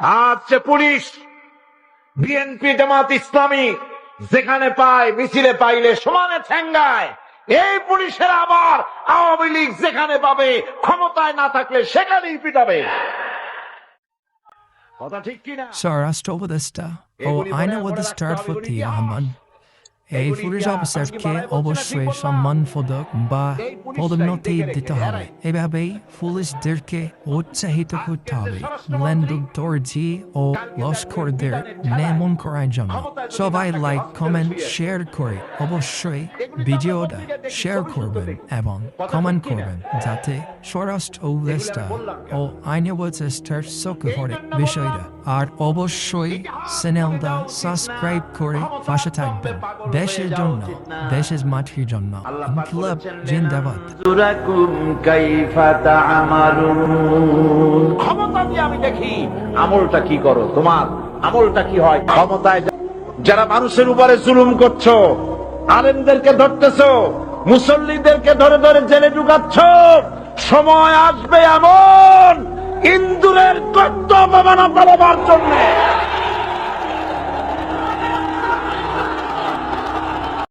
আজ সে police BNP Jamaat Islami যেখানে পায় মিছিলে পাইলে সমানে ঠেঙ্গায় এই পুলিশের আবার আওয়ামী লীগ যেখানে পাবে ক্ষমতায় না থাকলে সেখানেই পিটাবে। কথা ঠিক কিনা? Sir asked over the star O I know var the start for tio hamman. এই পুলিশ অফিসারকে অবশ্যই সম্মানপদক বা পদোন্নতি দিতে হবে। এভাবেই পুলিশদেরকে উৎসাহিত করতে হবে। লেনদুক দর্জি ও লস্করদের নেমন করার জন্য। সবাই লাইক কমেন্ট শেয়ার করে অবশ্যই ভিডিওটা শেয়ার করবেন এবং কমেন্ট করবেন যাতে স্বরাষ্ট্র উপদেষ্টা ও আইন উপদেষ্টার চোখে পড়ে বিষয়টা। আর অবশ্যই চ্যানেলটা সাবস্ক্রাইব করে পাশে থাকবে দেশের জন্য, দেশের মাঠের জন্য। ইনকিলাব জিন্দাবাদ। ক্ষমতা দিয়ে আমি দেখি আমলটা কি করো তোমার? আমলটা কি হয়? ক্ষমতায় যারা মানুষের উপরে জুলুম করছ, আলেমদেরকে ধরতেছ, মুসল্লিদেরকে ধরে ধরে জেলে ঢুকাচ্ছ, সময় আসবে এমন ইন্দুরের কর্তব্য অপমান জন্য।